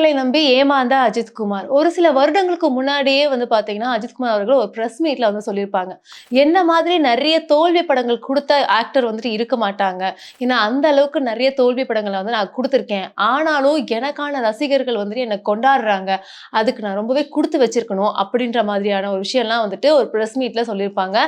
இயக்குனர்களை நம்பி ஏமாந்த அஜித்குமார் ஒரு சில வருடங்களுக்கு முன்னாடியே வந்து பார்த்தீங்கன்னா அஜித்குமார் அவர்கள் ஒரு ப்ரெஸ் மீட்ல வந்து சொல்லியிருப்பாங்க. என்ன மாதிரி நிறைய தோல்வி படங்கள் கொடுத்த ஆக்டர் வந்துட்டு இருக்க மாட்டாங்க. ஏன்னா அந்த அளவுக்கு நிறைய தோல்வி படங்களை வந்து நான் கொடுத்துருக்கேன். ஆனாலும் எனக்கான ரசிகர்கள் வந்துட்டு என்னை கொண்டாடுறாங்க. அதுக்கு நான் ரொம்பவே கொடுத்து வச்சிருக்கணும் அப்படின்ற மாதிரியான ஒரு விஷயம்லாம் வந்துட்டு ஒரு ப்ரெஸ் மீட்ல சொல்லியிருப்பாங்க.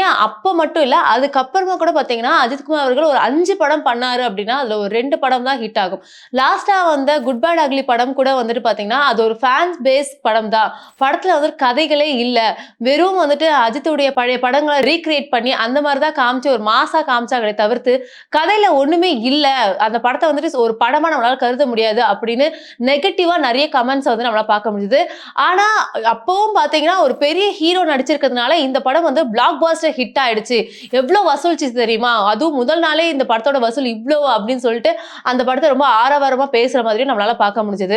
ஏன் அப்போ மட்டும் இல்லை அதுக்கப்புறமா கூட பார்த்தீங்கன்னா அஜித்குமார் அவர்கள் ஒரு அஞ்சு படம் பண்ணாரு அப்படின்னா அதில் ஒரு ரெண்டு படம் தான் ஹிட் ஆகும். லாஸ்ட்டாக வந்த குட் பேட் அக்லி படம் கூட வந்துட்டு பாத்தீங்கன்னா அது ஒரு ஃபேன்ஸ் பேஸ் படம் தான் படத்துல வந்து கதைகளே இல்ல. வெறும் வந்துட்டு அஜித்துடைய பழைய படங்களை ரீக்ரியேட் பண்ணி அந்த மாதிரி தான் காமிச்சு ஒரு மாசா காமிச்சாங்களே தவிர்த்து கதையில ஒண்ணுமே இல்ல. அந்த படத்தை வந்துட்டு ஒரு படமா நம்மளால கருத முடியாது அப்படின்னு நெகட்டிவா நிறைய கமெண்ட்ஸ் வந்து நம்மளால பார்க்க முடியுது ஆனா அப்பவும் பாத்தீங்கன்னா ஒரு பெரிய ஹீரோ நடிச்சிருக்கிறதுனால இந்த படம் வந்து பிளாக் பாஸ்டர் ஹிட் ஆயிடுச்சு. எவ்வளவு வசூலிச்சு தெரியுமா? அதுவும் முதல் நாளே இந்த படத்தோட வசூல் இவ்வளோ அப்படின்னு சொல்லிட்டு அந்த படத்தை ரொம்ப ஆரவாரமா பேசுற மாதிரி நம்மளால பார்க்க முடிஞ்சது.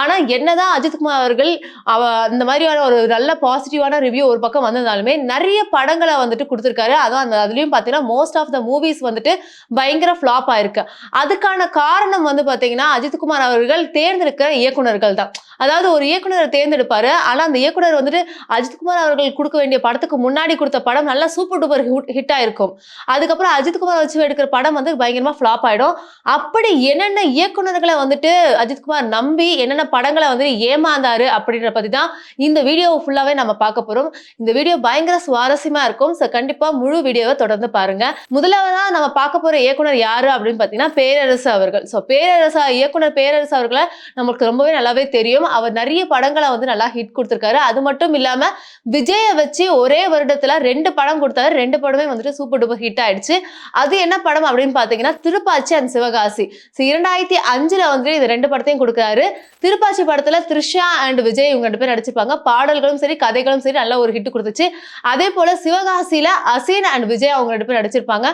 ஆனா என்னதான் அஜித்குமார் அவர்கள் அவ இந்த மாதிரியான ஒரு நல்ல பாசிட்டிவான ரிவ்யூ ஒரு பக்கம் வந்திருந்தாலுமே நிறைய படங்களை வந்துட்டு கொடுத்துருக்காரு. அதுவும் அந்த அதுலயும் பார்த்தீங்கன்னா மோஸ்ட் ஆஃப் த மூவிஸ் வந்துட்டு பயங்கர ஃப்ளாப் ஆயிருக்கு. அதுக்கான காரணம் வந்து பார்த்தீங்கன்னா அஜித்குமார் அவர்கள் தேர்ந்தெடுக்கிற இயக்குனர்கள் தான். அதாவது ஒரு இயக்குனரை தேர்ந்தெடுப்பாரு. ஆனா அந்த இயக்குனர் வந்துட்டு அஜித்குமார் அவர்கள் கொடுக்க வேண்டிய படத்துக்கு முன்னாடி கொடுத்த படம் நல்லா சூப்பர் டூப்பர் ஹிட் ஆயிருக்கும். அதுக்கப்புறம் அஜித்குமார் வச்சு எடுக்கிற படம் வந்து பயங்கரமா ஃப்ளாப் ஆயிடும். அப்படி என்னென்ன இயக்குனர்களை வந்துட்டு அஜித்குமார் நம்பி என்னென்ன படங்களை வந்து ஏமாந்தாரு அப்படின்ற பத்தி தான் இந்த வீடியோவை ஃபுல்லாவே நம்ம பார்க்க போறோம். இந்த வீடியோ பயங்கர சுவாரஸ்யமா இருக்கும். ஸோ கண்டிப்பா முழு வீடியோவை தொடர்ந்து பாருங்க. முதலாவதா நம்ம பார்க்க போற இயக்குனர் யாரு அப்படின்னு பாத்தீங்கன்னா பேரரசு அவர்கள். ஸோ பேரரசு இயக்குனர் பேரரசு அவர்களை நமக்கு ரொம்பவே நல்லாவே தெரியும். அவர் நிறைய படங்களை வந்து நல்லா ஹிட் கொடுத்துருக்காரு. அது மட்டும் இல்லாம விஜயை வச்சு ஒரே வருடத்துல ரெண்டு படம் கொடுத்தாரு. ரெண்டு படமே வந்துட்டு சூப்பர் டூப்பர் ஹிட் ஆயிடுச்சு. அது என்ன படம் அப்படின்னு பாத்தீங்கன்னா திருப்பாச்சி அண்ட் சிவகாசி. ஸோ இரண்டாயிரத்தி அஞ்சுல வந்துட்டு இந்த ரெண்டு படத்தையும் கொடுக்குறாரு. திருப்பாச்சி படத்துல த்ரிஷா அண்ட் விஜய் இவங்க ரெண்டு பேர் நடிச்சிருப்பாங்க. பாடல்களும் சரி கதைகளும் சரி நல்ல ஒரு ஹிட் கொடுத்துச்சு. அதே போல சிவகாசியில அசீன் அண்ட் விஜய் அவங்க ரெண்டு பேர் நடிச்சிருப்பாங்க.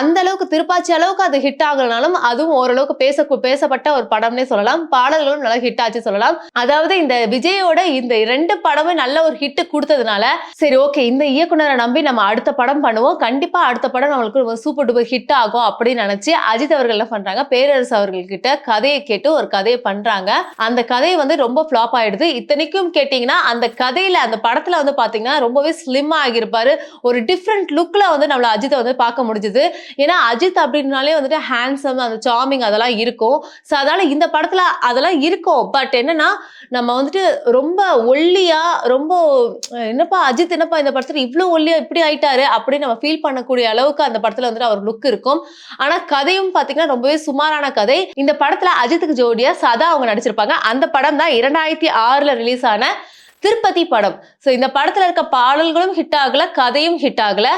அந்த அளவுக்கு திருப்பாச்சி அளவுக்கு அது ஹிட் ஆகலனாலும் அதுவும் ஓரளவுக்கு பேச பேசப்பட்ட ஒரு படம்னே சொல்லலாம். பாடல்களும் நல்லா ஹிட் ஆச்சு சொல்லலாம். அதாவது இந்த விஜயோட இந்த ரெண்டு படமும் நல்ல ஒரு ஹிட் கொடுத்ததுனால சரி ஓகே இந்த இயக்குனரை நம்பி நம்ம அடுத்த படம் பண்ணுவோம். கண்டிப்பா அடுத்த படம் நம்மளுக்கு சூப்பர் டூப்பர் ஹிட் ஆகும் அப்படின்னு நினைச்சு அஜித் அவர்கள் என்ன பண்றாங்க? பேரரசு அவர்கள்கிட்ட கதையை கேட்டு ஒரு கதையை பண்றாங்க. அந்த கதை வந்து ரொம்ப ஃப்ளாப் ஆயிடுது. இத்தனைக்கும் கேட்டீங்கன்னா அந்த கதையில அந்த படத்துல வந்து பாத்தீங்கன்னா ரொம்பவே ஸ்லிம் ஆகியிருப்பாரு. ஒரு டிஃப்ரெண்ட் லுக்ல வந்து நம்மள அஜித்தை வந்து பார்க்க முடிஞ்சது. ஏன்னா அஜித் அப்படின்னாலே வந்துட்டு ஹேண்ட்ஸம் அந்த சாமிங் அதெல்லாம் இருக்கும். ஸோ அதனால இந்த படத்துல அதெல்லாம் இருக்கும். பட் என்னன்னா நம்ம வந்துட்டு ரொம்ப ஒல்லியா ரொம்ப என்னப்பா அஜித் என்னப்பா இந்த படத்துல இவ்வளவு ஒல்லியா இப்படி ஆயிட்டாரு அப்படின்னு நம்ம ஃபீல் பண்ணக்கூடிய அளவுக்கு அந்த படத்துல வந்துட்டு அவர் லுக் இருக்கும். ஆனா கதையும் பாத்தீங்கன்னா ரொம்பவே சுமாரான கதை. இந்த படத்துல அஜித்துக்கு ஜோடியா சதா அவங்க நடிச்சிருப்பாங்க அந்த படம் தான் இரண்டாயிரத்தி ஆறுல ரிலீஸ் ஆன திருப்பதி படம். ஸோ இந்த படத்தில் இருக்க பாடல்களும் ஹிட் ஆகல கதையும் ஹிட் ஆகலை.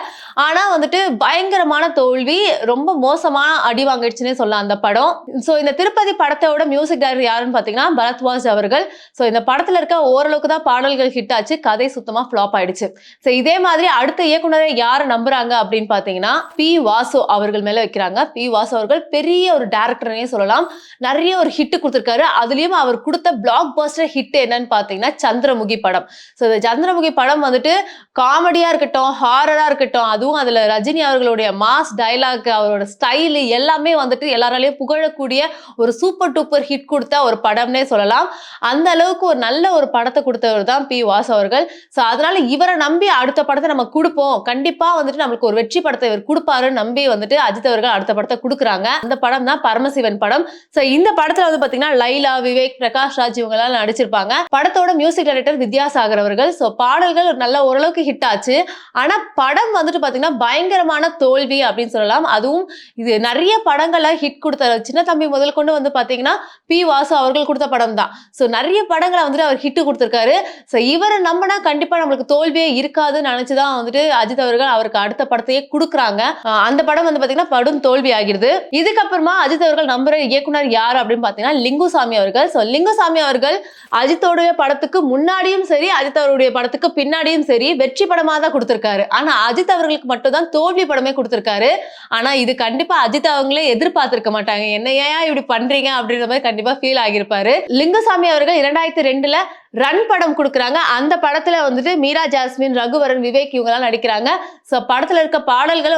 ஆனால் வந்துட்டு பயங்கரமான தோல்வி ரொம்ப மோசமான அடி வாங்கிடுச்சுன்னே சொல்லலாம் அந்த படம். ஸோ இந்த திருப்பதி படத்தோட மியூசிக் டைரக்டர் யாருன்னு பார்த்தீங்கன்னா பரத்வாஜ் அவர்கள். ஸோ இந்த படத்தில் இருக்க ஓரளவுக்கு தான் பாடல்கள் ஹிட் ஆச்சு கதை சுத்தமாக ஃப்ளாப் ஆயிடுச்சு. ஸோ இதே மாதிரி அடுத்த இயக்குனரை யார் நம்புறாங்க அப்படின்னு பார்த்தீங்கன்னா பி வாசு அவர்கள் மேலே வைக்கிறாங்க. பி வாசு அவர்கள் பெரிய ஒரு டேரக்டர்னே சொல்லலாம். நிறைய ஒரு ஹிட் கொடுத்துருக்காரு. அதுலேயும் அவர் கொடுத்த பிளாக் பஸ்டர் ஹிட் என்னன்னு பார்த்தீங்கன்னா சந்திரமுகி படம். ஸோ இந்த சந்திரமுகி படம் வந்துட்டு காமெடியா இருக்கட்டும் ஹாரராக இருக்கட்டும் அதுவும் அதில் ரஜினி அவர்களுடைய மாஸ் டைலாக் அவரோட ஸ்டைலு எல்லாமே வந்துட்டு எல்லாராலையும் புகழக்கூடிய ஒரு சூப்பர் டூப்பர் ஹிட் கொடுத்த ஒரு படம்னே சொல்லலாம். அந்த அளவுக்கு ஒரு நல்ல ஒரு படத்தை கொடுத்தவர் தான் பி வாஸ் அவர்கள். ஸோ அதனால இவரை நம்பி அடுத்த படத்தை நம்ம கொடுப்போம். கண்டிப்பா வந்துட்டு நம்மளுக்கு ஒரு வெற்றி படத்தை இவர் கொடுப்பாருன்னு நம்பி வந்துட்டு அஜித் அவர்கள் அடுத்த படத்தை கொடுக்குறாங்க. அந்த படம் தான் பரமசிவன் படம். ஸோ இந்த படத்துல வந்து பாத்தீங்கன்னா லைலா விவேக் பிரகாஷ் ராஜ் இவங்க நடிச்சிருப்பாங்க. படத்தோட மியூசிக் டைரக்டர் வித்யாசாகர் அவர்கள் ஸோ பாடல்கள் நல்ல ஓரளவுக்கு ஹிட் ஆச்சு. ஆனா படம் வந்துட்டு பாத்தீங்கன்னா பயங்கரமான தோல்வி அப்படின்னு சொல்லலாம். அதுவும் இது நிறைய படங்களை ஹிட் கொடுத்த சின்ன தம்பி முதல் கொண்டு வந்து பாத்தீங்கன்னா பி வாசு அவர்கள் கொடுத்த படம் தான். ஸோ நிறைய படங்களை வந்துட்டு அவர் ஹிட் கொடுத்துருக்காரு. ஸோ இவரை நம்பினா கண்டிப்பா நம்மளுக்கு தோல்வியே இருக்காதுன்னு நினைச்சுதான் வந்துட்டு அஜித் அவர்கள் அவருக்கு அடுத்த படத்தையே கொடுக்குறாங்க. அந்த படம் வந்து பாத்தீங்கன்னா படும் தோல்வி ஆகிடுது. இதுக்கப்புறமா அஜித் அவர்கள் நம்புற இயக்குனர் யார் அப்படின்னு பார்த்தீங்கன்னா லிங்குசாமி அவர்கள். ஸோ லிங்குசாமி அவர்கள் அஜித்தோடைய படத்துக்கு முன்னாடி முன்னாடியும் சரி அஜித் அவருடைய படத்துக்கு பின்னாடியும் சரி வெற்றி படமா தான் கொடுத்திருக்காரு. ஆனா அஜித் அவர்களுக்கு மட்டும் தான் தோல்வி படமே கொடுத்திருக்காரு. ஆனா இது கண்டிப்பா அஜித் அவங்களே எதிர்பார்த்திருக்க மாட்டாங்க. என்ன ஏன் இப்படி பண்றீங்க அப்படின்ற மாதிரி கண்டிப்பா ஃபீல் ஆகியிருப்பாரு. லிங்கசாமி அவர்கள் இரண்டாயிரத்தி ரெண்டுல ரன் படம் கொடுக்குறாங்க. அந்த படத்துல வந்துட்டு மீரா ஜாஸ்மின் ரகுவரன் விவேக் இவங்கெல்லாம் நடிக்கிறாங்க. ஸோ படத்துல இருக்க பாடல்கள்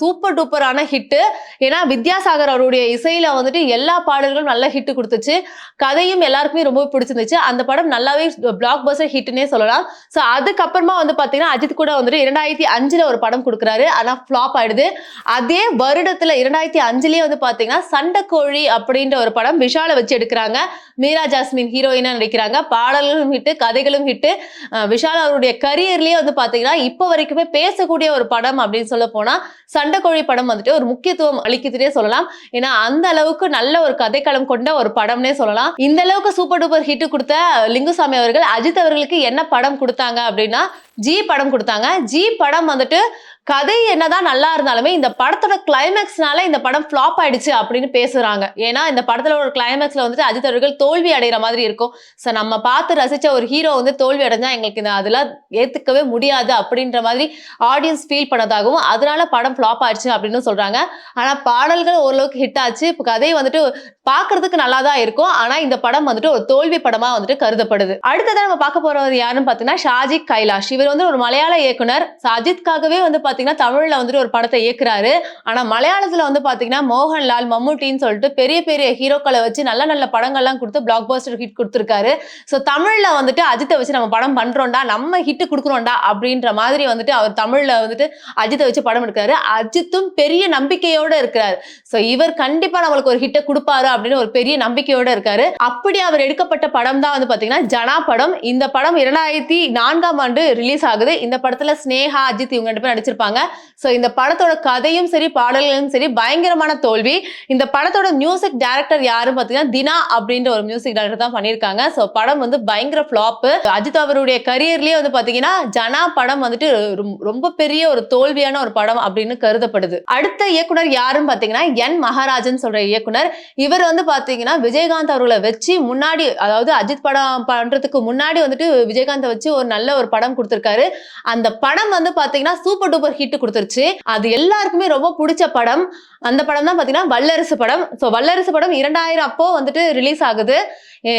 சூப்பர் டூப்பரான ஹிட்டு ஏன்னா வித்யாசாகர் அவருடைய இசையில வந்துட்டு எல்லா பாடல்களும் நல்ல ஹிட்டு கொடுத்துச்சு. கதையும் எல்லாருக்குமே ரொம்ப பிடிச்சிருந்துச்சு. அந்த படம் நல்லாவே பிளாக் பஸ்டர் ஹிட்னே சொல்லலாம். ஸோ அதுக்கப்புறமா வந்து பாத்தீங்கன்னா அஜித் கூட வந்துட்டு இரண்டாயிரத்தி அஞ்சுல ஒரு படம் கொடுக்குறாரு. ஆனால் ஃபிளாப் ஆயிடுது. அதே வருடத்துல இரண்டாயிரத்தி அஞ்சுலயே வந்து பாத்தீங்கன்னா சண்டைக்கோழி அப்படின்ற ஒரு படம் விஷால வச்சு எடுக்கிறாங்க. மீரா ஜாஸ்மின் ஹீரோயினா நடிக்கிறாங்க. பாடல்களும் ஹிட்டு கதைகளும் ஹிட்டு விஷால் அவருடைய கரியர்லயே வந்து பாத்தீங்கன்னா இப்போ வரைக்குமே பேசக்கூடிய ஒரு படம் அப்படின்னு சொல்ல போனா சண்டைக்கோழி படம் வந்துட்டு ஒரு முக்கியத்துவம் அளிக்குதுன்னே சொல்லலாம். ஏன்னா அந்த அளவுக்கு நல்ல ஒரு கதைக்களம் கொண்ட ஒரு படம்னே சொல்லலாம். இந்த அளவுக்கு சூப்பர் டூப்பர் ஹிட் கொடுத்த லிங்குசாமி அவர்கள் அஜித் அவர்களுக்கு என்ன படம் கொடுத்தாங்க அப்படின்னா ஜி படம் கொடுத்தாங்க. ஜி படம் வந்துட்டு கதை என்னதான் நல்லா இருந்தாலுமே இந்த படத்தோட கிளைமேக்ஸ்னால இந்த படம் ஃப்ளாப் ஆயிடுச்சு அப்படின்னு பேசுறாங்க. ஏன்னா இந்த படத்துல ஒரு கிளைமேக்ஸ்ல வந்துட்டு அஜித் அவர்கள் தோல்வி அடைகிற மாதிரி இருக்கும். ஸோ நம்ம பார்த்து ரசிச்ச ஒரு ஹீரோ வந்து தோல்வி அடைஞ்சா எங்களுக்கு இந்த அதெல்லாம் ஏத்துக்கவே முடியாது அப்படின்ற மாதிரி ஆடியன்ஸ் ஃபீல் பண்ணதாகவும் அதனால படம் ஃப்ளாப் ஆயிடுச்சு அப்படின்னு சொல்றாங்க. ஆனா பாடல்கள் ஓரளவுக்கு ஹிட் ஆச்சு. இப்போ கதை வந்துட்டு பாக்குறதுக்கு நல்லா தான் இருக்கும். ஆனா இந்த படம் வந்துட்டு ஒரு தோல்வி படமா வந்துட்டு கருதப்படுது. அடுத்ததான் நம்ம பார்க்க போறது யாருன்னு பார்த்தீங்கன்னா ஷாஜிக் கைலாஷ். இவர் வந்து ஒரு மலையாள இயக்குனர். So, அஜித்காகவே வந்து பாத்தீங்கன்னா தமிழ்ல வந்துட்டு ஒரு படத்தை இயக்குறாரு. ஆனா மலையாளத்துல வந்து பாத்தீங்கன்னா மோகன்லால் மம்முட்டின்னு சொல்லிட்டு பெரிய பெரிய ஹீரோக்களை வச்சு நல்ல நல்ல படங்கள்லாம் கொடுத்து பிளாக் பாஸ்டர் ஹிட் கொடுத்துருக்காரு. ஸோ தமிழ்ல வந்துட்டு அஜித்தை வச்சு நம்ம படம் பண்றோம்டா நம்ம ஹிட் கொடுக்குறோம்டா அப்படின்ற மாதிரி வந்துட்டு அவர் தமிழ்ல வந்துட்டு அஜித்தை வச்சு படம் எடுக்கிறாரு. அஜித்தும் பெரிய நம்பிக்கையோட இருக்கிறாரு. ஸோ இவர் கண்டிப்பா நம்மளுக்கு ஒரு ஹிட்டை கொடுப்பாரு அப்படின்னு ஒரு பெரிய நம்பிக்கையோட இருக்காரு. அப்படி அவர் எடுக்கப்பட்ட படம் தான் வந்து பாத்தீங்கன்னா ஜனா படம். இந்த படம் இரண்டாயிரத்தி நான்காம் ஆண்டு ரிலீஸ் ஆகுது. இந்த படத்துல ஸ்னேகா அஜித் இவங்க ரெண்டு பேரும் நடிச்சிருப்பாங்க. ஸோ இந்த படத்தோட கதையும் சரி பாடல்களும் சரி பயங்கரமான தோல்வி. இந்த படத்தோட மியூசிக் டைரக்டர் யாரும் பார்த்தீங்கன்னா தினா அப்படின்ற ஒரு மியூசிக் டைரக்டர் தான் பண்ணியிருக்காங்க. ஸோ படம் வந்து பயங்கர ஃப்ளாப்பு அஜித் அவருடைய கரியர்லயே வந்து பார்த்தீங்கன்னா ஜனா படம் வந்துட்டு ரொம்ப பெரிய ஒரு தோல்வியான ஒரு படம் அப்படின்னு கருதப்படுது. அடுத்த இயக்குனர் யாருன்னு பார்த்தீங்கன்னா என் மகாராஜன் சொல்ற இயக்குனர். இவர் வந்து பார்த்தீங்கன்னா விஜயகாந்த் அவர்களை வச்சு முன்னாடி அதாவது அஜித் படம் பண்றதுக்கு முன்னாடி வந்துட்டு விஜயகாந்தை வச்சு ஒரு நல்ல ஒரு படம் கொடுத்துருக்காரு. அந்த படம் வந்து பாத்தீங்கன்னா சூப்பர் டூப்பர் ஹிட் கொடுத்துருச்சு. அது எல்லாருக்குமே ரொம்ப பிடிச்ச படம். அந்த படம் தான் பாத்தீங்கன்னா வல்லரசு படம். ஸோ வல்லரசு படம் இரண்டாயிரம் அப்போ வந்துட்டு ரிலீஸ் ஆகுது.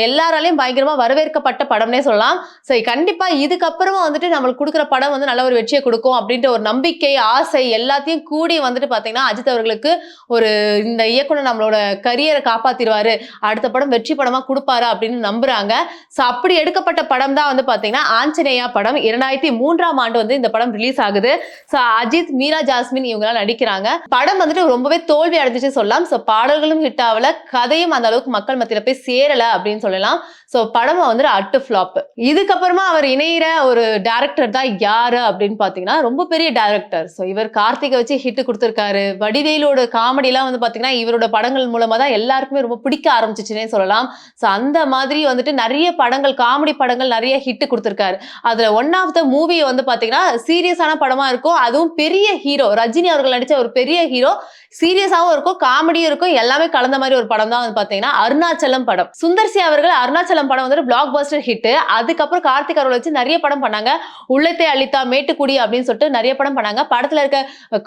எல்லாராலையும் பயங்கரமா வரவேற்கப்பட்ட படம்னே சொல்லலாம். சரி கண்டிப்பா இதுக்கப்புறமா வந்துட்டு நம்மளுக்கு கொடுக்குற படம் வந்து நல்ல ஒரு வெற்றியை கொடுக்கும் அப்படின்ற ஒரு நம்பிக்கை ஆசை எல்லாத்தையும் கூடி வந்துட்டு பாத்தீங்கன்னா அஜித் அவர்களுக்கு ஒரு இந்த இயக்குனர் நம்மளோட கரியரை காப்பாத்திடுவாரு. அடுத்த படம் வெற்றி படமா கொடுப்பாரு அப்படின்னு நம்புறாங்க. ஸோ அப்படி எடுக்கப்பட்ட படம் தான் வந்து பாத்தீங்கன்னா ஆஞ்சநேயா படம். இரண்டாயிரத்தி மூன்றாம் ஆண்டு வந்து இந்த படம் ரிலீஸ் ஆகுது. ஸோ அஜித் மீரா ஜாஸ்மின் இவங்கெல்லாம் நடிக்கிறாங்க. படம் வந்துட்டு ரொம்பவே தோல்வி அடைஞ்சிச்சு சொல்லலாம். ஸோ பாடல்களும் ஹிட் ஆகல. கதையும் அந்த அளவுக்கு மக்கள் மத்தியில போய் சேரல அப்படின்னு சொல்லலாம். ஸோ படம் வந்துட்டு அட்டு ஃப்ளாப் இதுக்கப்புறமா அவர் இணையிற ஒரு டேரக்டர் தான் யாரு அப்படின்னு பாத்தீங்கன்னா ரொம்ப பெரிய டேரக்டர் ஸோ இவர் கார்த்திகை வச்சு ஹிட் கொடுத்துருக்காரு. வடிவேலோட காமெடிலாம் வந்து பாத்தீங்கன்னா இவரோட படங்கள் மூலமா தான் எல்லாருக்குமே ரொம்ப பிடிக்க ஆரம்பிச்சிச்சுன்னே சொல்லலாம். ஸோ அந்த மாதிரி வந்துட்டு நிறைய படங்கள் காமெடி படங்கள் நிறைய ஹிட் கொடுத்துருக்காரு. அதுல ஒன் ஆஃப் த மூவி வந்து பாத்தீங்கன்னா சீரியஸான படமா இருக்கும். அதுவும் பெரிய ஹீரோ ரஜினி அவர்கள் நடிச்ச ஒரு பெரிய ஹீரோ சீரியஸாவும் இருக்கும் காமெடியும் இருக்கும். எல்லாமே கலந்த மாதிரி ஒரு படம் தான் வந்து பாத்தீங்கன்னா அருணாச்சலம் படம். சுந்தர்சி அவர்கள் அருணாச்சலம் படம் வந்து பிளாக் பஸ்டர் ஹிட் அதுக்கப்புறம் கார்த்திக் அவர்கள் வச்சு நிறைய படம் பண்ணாங்க. உள்ளத்தை அளித்தா மேட்டுக்குடி அப்படின்னு சொல்லிட்டு நிறைய படம் பண்ணாங்க. படத்துல இருக்க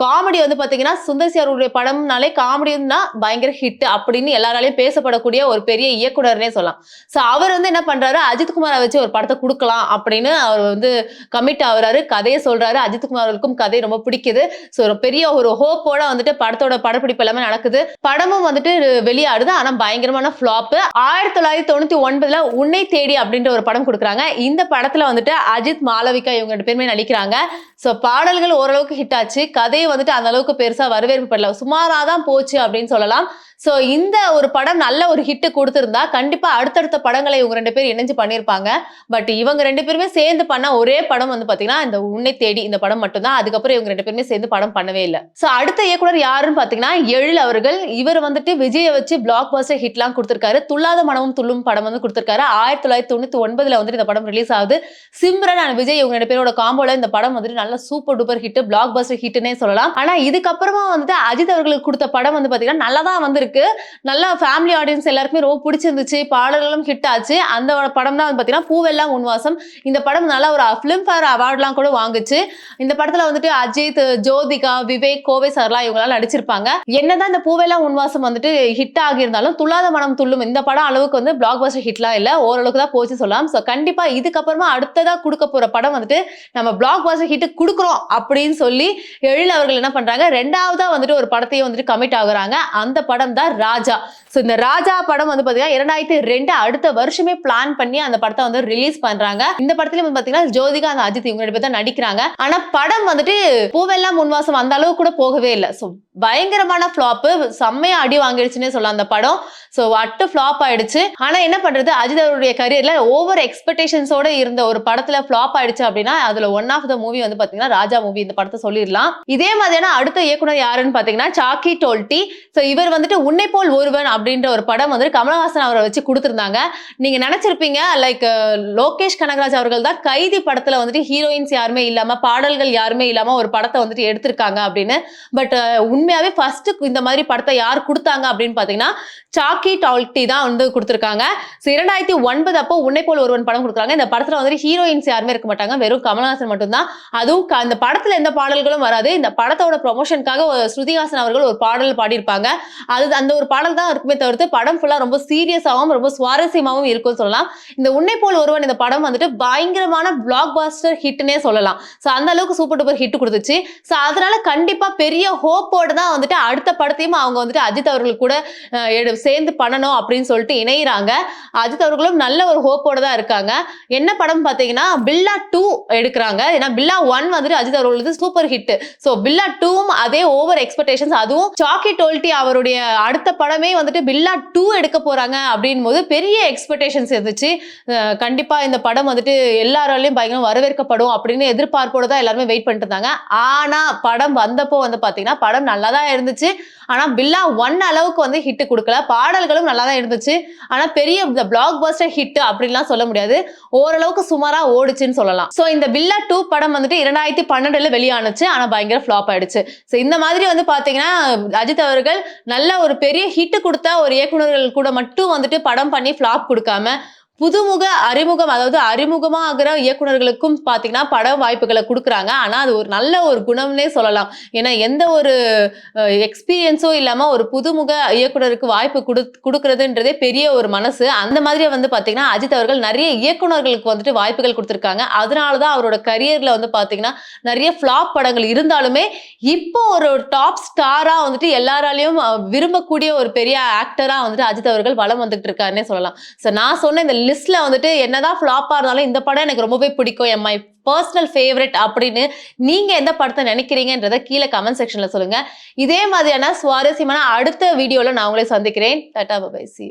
காமெடி வந்து பாத்தீங்கன்னா சுந்தர்சி அவர்களுடைய படம்னாலே காமெடினா பயங்கர ஹிட் அப்படின்னு எல்லாராலையும் பேசப்படக்கூடிய ஒரு பெரிய இயக்குனர்னே சொல்லலாம். ஸோ அவர் வந்து என்ன பண்றாரு? அஜித்குமாரை வச்சு ஒரு படத்தை கொடுக்கலாம் அப்படின்னு அவர் வந்து கமிட் ஆகுறாரு. கதையை சொல்றாரு. அஜித் குமார் அவர்களுக்கும் கதை ரொம்ப பிடிக்குது. ஸோ ஒரு பெரிய ஒரு ஹோப்போட வந்துட்டு படத்தோட படப்பிடிப்பு எல்லாமே நடக்குது. படமும் வந்துட்டு வெளியாடுது. ஆனா பயங்கரமான ஃபிளாப் ஆயிரத்தி தொள்ளாயிரத்தி தொண்ணூத்தி ஒன்பதுல உன்னை தேடி அப்படின்ற ஒரு படம் கொடுக்குறாங்க. இந்த படத்துல வந்துட்டு அஜித் மாளவிகா இவங்க ரெண்டு பேருமே நடிக்கிறாங்க. ஸோ பாடல்கள் ஓரளவுக்கு ஹிட் ஆச்சு. கதையை வந்துட்டு அந்த அளவுக்கு பெருசா வரவேற்பு படல சுமாரா தான் போச்சு அப்படின்னு சொல்லலாம். ஸோ இந்த ஒரு படம் நல்ல ஒரு ஹிட் கொடுத்துருந்தா கண்டிப்பா அடுத்தடுத்த படங்களை இவங்க ரெண்டு பேரும் இணைஞ்சு பண்ணியிருப்பாங்க. பட் இவங்க ரெண்டு பேருமே சேர்ந்து பண்ண ஒரே படம் வந்து பாத்தீங்கன்னா இந்த உன்னை தேடி இந்த படம் மட்டும்தான். அதுக்கப்புறம் இவங்க ரெண்டு பேருமே சேர்ந்து படம் பண்ணவே இல்லை. ஸோ அடுத்த இயக்குனர் யாருன்னு பாத்தீங்கன்னா எழில் அவர்கள். இவர் வந்துட்டு விஜயை வச்சு பிளாக் பாஸ்டர் ஹிட்லாம் கொடுத்துருக்காரு. துள்ளாத மனமும் துள்ளும் படம் வந்து கொடுத்துருக்காரு. ஆயிரத்தி தொள்ளாயிரத்தி தொண்ணூத்தி ஒன்பதுல வந்துட்டு இந்த படம் ரிலீஸ் ஆகுது. சிம்ரன் அண்ட் விஜய் இவங்க ரெண்டு பேரோட காம்போல இந்த படம் வந்துட்டு நல்ல super duper hit blockbuster ஹிட்னே சொல்லலாம். ஆனா இதுக்கப்புறமா வந்துட்டு அஜித் அவர்களுக்கு கொடுத்த படம் வந்து பாத்தீங்கன்னா நல்லா தான் வந்திருக்கு. இருக்கு. நல்லா ஃபேமிலி ஆடியன்ஸ் எல்லாருக்குமே ரொம்ப பிடிச்சிருந்துச்சு. பாடல்களும் ஹிட் ஆச்சு. அந்த படம் தான் வந்து பார்த்தீங்கன்னா பூவெல்லாம் உன்வாசம். இந்த படம் நல்லா ஒரு ஃபிலிம்ஃபேர் அவார்ட்லாம் கூட வாங்குச்சு. இந்த படத்துல வந்துட்டு அஜித் ஜோதிகா விவேக் கோவை சார்லாம் இவங்களாம் நடிச்சிருப்பாங்க. என்னதான் இந்த பூவெல்லாம் உன்வாசம் வந்துட்டு ஹிட் ஆகியிருந்தாலும் துள்ளாத மனம் துள்ளும். இந்த படம் அளவுக்கு வந்து பிளாக் பஸ்டர் ஹிட்லாம் இல்லை. ஓரளவுக்கு தான் போச்சு சொல்லலாம். ஸோ கண்டிப்பா இதுக்கப்புறமா அடுத்ததா கொடுக்க போற படம் வந்துட்டு நம்ம பிளாக் பஸ்டர் ஹிட் கொடுக்குறோம் அப்படின்னு சொல்லி எழில் அவர்கள் என்ன பண்றாங்க ரெண்டாவதா வந்துட்டு ஒரு படத்தையும் வந்துட்டு கமிட் ஆகுறாங்க. அந்த படம் தான் ராஜா. ஸோ இந்த ராஜா படம் வந்து பாத்தீங்கன்னா இரண்டாயிரத்தி ரெண்டு அடுத்த வருஷமே பிளான் பண்ணி அந்த படத்தை வந்து ரிலீஸ் பண்றாங்க. இந்த படத்துலயும் வந்து பாத்தீங்கன்னா ஜோதிகா அந்த அஜித் இவங்க ரெண்டு பேர் தான் நடிக்கிறாங்க. ஆனா படம் வந்துட்டு பூவெல்லாம் முன்வாசம் அந்த அளவுக்கு கூட போகவே இல்லை. ஸோ பயங்கரமான ஃப்ளாப்பு செம்மையா அடி வாங்கிடுச்சுன்னே சொல்லலாம் அந்த படம். ஸோ அட்டு ஃப்ளாப் ஆயிடுச்சு. ஆனால் என்ன பண்றது? அஜித் அவருடைய கரியர்ல ஓவர் எக்ஸ்பெக்டேஷன்ஸோட இருந்த ஒரு படத்துல ஃப்ளாப் ஆயிடுச்சு அப்படின்னா அதுல ஒன் ஆஃப் த மூவி வந்து பாத்தீங்கன்னா ராஜா மூவி இந்த படத்தை சொல்லிடலாம். இதே மாதிரியான அடுத்த இயக்குனர் யாருன்னு பாத்தீங்கன்னா சாக்கி டோல்டி. ஸோ இவர் வந்துட்டு உன்னை போல் ஒருவன் அப்படின்ற ஒரு படம் வந்து கமலஹாசன் அவரை வச்சு கொடுத்துருந்தாங்க. நீங்க நினைச்சிருப்பீங்க லைக் லோகேஷ் கனகராஜ் அவர்கள் தான் கைதி படத்துல வந்துட்டு ஹீரோயின்ஸ் யாருமே இல்லாம பாடல்கள் யாருமே இல்லாம ஒரு படத்தை வந்துட்டு எடுத்திருக்காங்க அப்படின்னு. பட் உண்மையாவே ஃபர்ஸ்ட் இந்த மாதிரி படத்தை யார் கொடுத்தாங்க அப்படின்னு பாத்தீங்கன்னா சாக்கி டால்டி தான் வந்து கொடுத்துருக்காங்க. ஸோ இரண்டாயிரத்தி ஒன்பது அப்போ உன்னை போல் ஒருவன் படம் கொடுக்குறாங்க. இந்த படத்துல வந்துட்டு ஹீரோயின்ஸ் யாருமே இருக்க மாட்டாங்க. வெறும் கமல்ஹாசன் மட்டும்தான். அதுவும் அந்த படத்துல எந்த பாடல்களும் வராது. இந்த படத்தோட ப்ரொமோஷனுக்காக ஸ்ருதிஹாசன் அவர்கள் ஒரு பாடல் பாடியிருப்பாங்க. அது அந்த ஒரு பாடல் தான் இருக்குமே தவிர்த்து படம் ஃபுல்லா ரொம்ப சீரியஸாகவும் ரொம்ப சுவாரஸ்யமாகவும் இருக்கும்னு சொல்லலாம். இந்த உன்னை போல் ஒருவன் இந்த படம் வந்துட்டு பயங்கரமான பிளாக் பாஸ்டர் ஹிட்னே சொல்லலாம். ஸோ அந்த அளவுக்கு சூப்பர் டூப்பர் ஹிட் கொடுத்துச்சு. ஸோ அதனால கண்டிப்பா பெரிய ஹோப்போட தான் வந்துட்டு அடுத்த படத்தையும் அவங்க வந்துட்டு அஜித் அவர்கள் கூட எடு- சேர்ந்து பண்ணணும் அப்படின்னு சொல்லிட்டு இணையிறாங்க. அஜித் அவர்களும் நல்ல ஒரு ஹோப்போட தான் இருக்காங்க. என்ன படம் பார்த்தீங்கன்னா பில்லா டூ எடுக்கிறாங்க. ஏன்னா பில்லா ஒன் வந்துட்டு அஜித் அவர்களுக்கு சூப்பர் ஹிட் ஸோ பில்லா டூவும் அதே ஓவர் எக்ஸ்பெக்டேஷன்ஸ் அதுவும் சாக்கி டோல்டி அவருடைய அடுத்த படமே வந்துட்டு பில்லா டூ எடுக்க போறாங்க அப்படின் போது பெரிய எக்ஸ்பெக்டேஷன்ஸ் இருந்துச்சு. கண்டிப்பாக கண்டிப்பா இந்த படம் வந்துட்டு எல்லாராலையும் பயங்கரம் வரவேற்கப்படும் அப்படின்னு எதிர்பார்ப்போட தான் எல்லாருமே வெயிட் பண்ணிட்டு இருந்தாங்க. ஆனா படம் வந்தப்போ வந்து பாத்தீங்கன்னா படம் நல்லா நல்லா தான் இருந்துச்சு. ஆனால் பில்லா ஒன் அளவுக்கு வந்து ஹிட் கொடுக்கல. பாடல்களும் நல்லா தான் இருந்துச்சு. ஆனால் பெரிய இந்த பிளாக் பஸ்டர் ஹிட் அப்படின்லாம் சொல்ல முடியாது. ஓரளவுக்கு சுமாராக ஓடுச்சுன்னு சொல்லலாம். ஸோ இந்த பில்லா டூ படம் வந்துட்டு இரண்டாயிரத்தி பன்னெண்டுல வெளியானுச்சு. ஆனால் பயங்கர ஃப்ளாப் ஆயிடுச்சு. ஸோ இந்த மாதிரி வந்து பார்த்தீங்கன்னா அஜித் அவர்கள் நல்ல ஒரு பெரிய ஹிட் கொடுத்த ஒரு இயக்குனர்கள் கூட மட்டும் வந்துட்டு படம் பண்ணி ஃப்ளாப் கொடுக்காம புதுமுக அறிமுகம் அதாவது அறிமுகமாகிற இயக்குனர்களுக்கும் பார்த்தீங்கன்னா பட வாய்ப்புகளை கொடுக்குறாங்க. ஆனால் அது ஒரு நல்ல ஒரு குணம்னே சொல்லலாம். ஏன்னா எந்த ஒரு எக்ஸ்பீரியன்ஸும் இல்லாமல் ஒரு புதுமுக இயக்குனருக்கு வாய்ப்பு கொடு கொடுக்குறதுன்றதே பெரிய ஒரு மனசு. அந்த மாதிரி வந்து பார்த்தீங்கன்னா அஜித் அவர்கள் நிறைய இயக்குனர்களுக்கு வந்துட்டு வாய்ப்புகள் கொடுத்துருக்காங்க. அதனால தான் அவரோட கரியரில் வந்து பார்த்தீங்கன்னா நிறைய ஃப்ளாப் படங்கள் இருந்தாலுமே இப்போ ஒரு டாப் ஸ்டாராக வந்துட்டு எல்லாராலையும் விரும்பக்கூடிய ஒரு பெரிய ஆக்டராக வந்துட்டு அஜித் அவர்கள் வலம் வந்துட்டு இருக்காருன்னே சொல்லலாம். ஸோ நான் சொன்ன இந்த லிஸ்ட்ல வந்துட்டு என்னதான் ஃப்ளாப்பாக இருந்தாலும் இந்த படம் எனக்கு ரொம்பவே பிடிக்கும். என் மை பர்சனல் ஃபேவரட் அப்படின்னு நீங்க எந்த படத்தை நினைக்கிறீங்கன்றத கீழே கமெண்ட் செக்ஷன்ல சொல்லுங்க. இதே மாதிரியான சுவாரஸ்யமான அடுத்த வீடியோல நான் உங்களை சந்திக்கிறேன். Tata bye C